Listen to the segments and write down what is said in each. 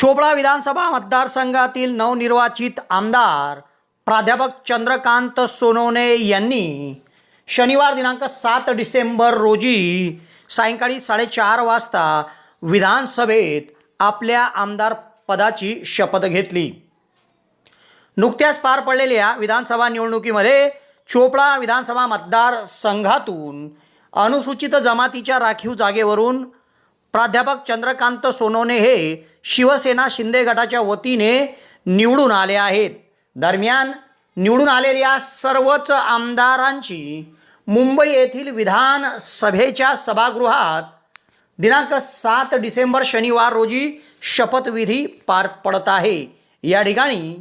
चोपडा विधानसभा मतदारसंघातील नवनिर्वाचित आमदार प्राध्यापक चंद्रकांत सोनवणे यांनी शनिवार दिनांक सात डिसेंबर रोजी सायंकाळी साडेचार वाजता विधानसभेत आपल्या आमदार पदाची शपथ घेतली. नुकत्याच पार पडलेल्या विधानसभा निवडणुकीमध्ये चोपडा विधानसभा मतदारसंघातून अनुसूचित जमातीच्या राखीव जागेवरून प्राध्यापक चंद्रकांत सोनवणे हे शिवसेना शिंदे गटाच्या वतीने निवडून आले आहेत. दरम्यान निवडून आलेल्या सर्वच आमदारांची मुंबई येथील विधानसभेच्या सभागृहात दिनांक सात डिसेंबर शनिवार रोजी शपथविधी पार पडत आहे. या ठिकाणी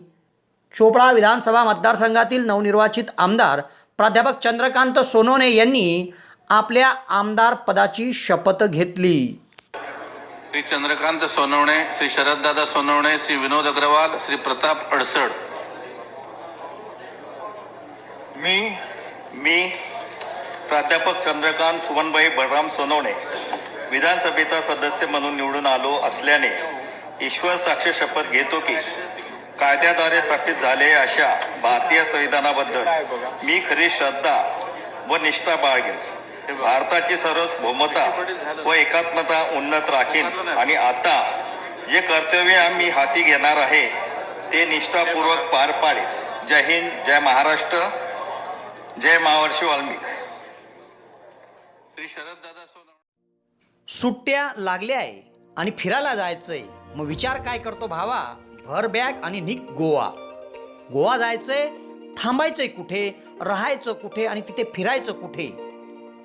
चोपडा विधानसभा मतदारसंघातील नवनिर्वाचित आमदार प्राध्यापक चंद्रकांत सोनवणे यांनी आपल्या आमदार पदाची शपथ घेतली. श्री चंद्रकांत सोनवणे श्री शरददादा सोनवणे श्री विनोद अग्रवाल श्री प्रताप अडसड. मी मी प्राध्यापक चंद्रकांत सुमनभाई बळराम सोनवणे विधानसभेचा सदस्य म्हणून निवडून आलो असल्याने ईश्वर साक्ष शपथ घेतो की कायद्याद्वारे स्थापित झाले अशा भारतीय संविधानाबद्दल मी खरी श्रद्धा व निष्ठा बाळगेन. भारताची सार्वभौमता व एकात्मता उन्नत राखीन. आणि आता जे कर्तव्य आम्ही हाती घेणार आहे ते निष्ठापूर्वक पार पाडेल. जय हिंद जय महाराष्ट्र जय महावर्षी वाल्मिक. श्री शरददादा सोनवणे सुट्ट्या लागल्या आहे आणि फिरायला जायचंय. मग विचार काय करतो भावा? भर बॅग आणि निक गोवा. गोवा जायचंय थांबायचंय कुठे राहायचं कुठे आणि तिथे फिरायचं कुठे?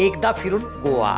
एकदा फिरून गोवा.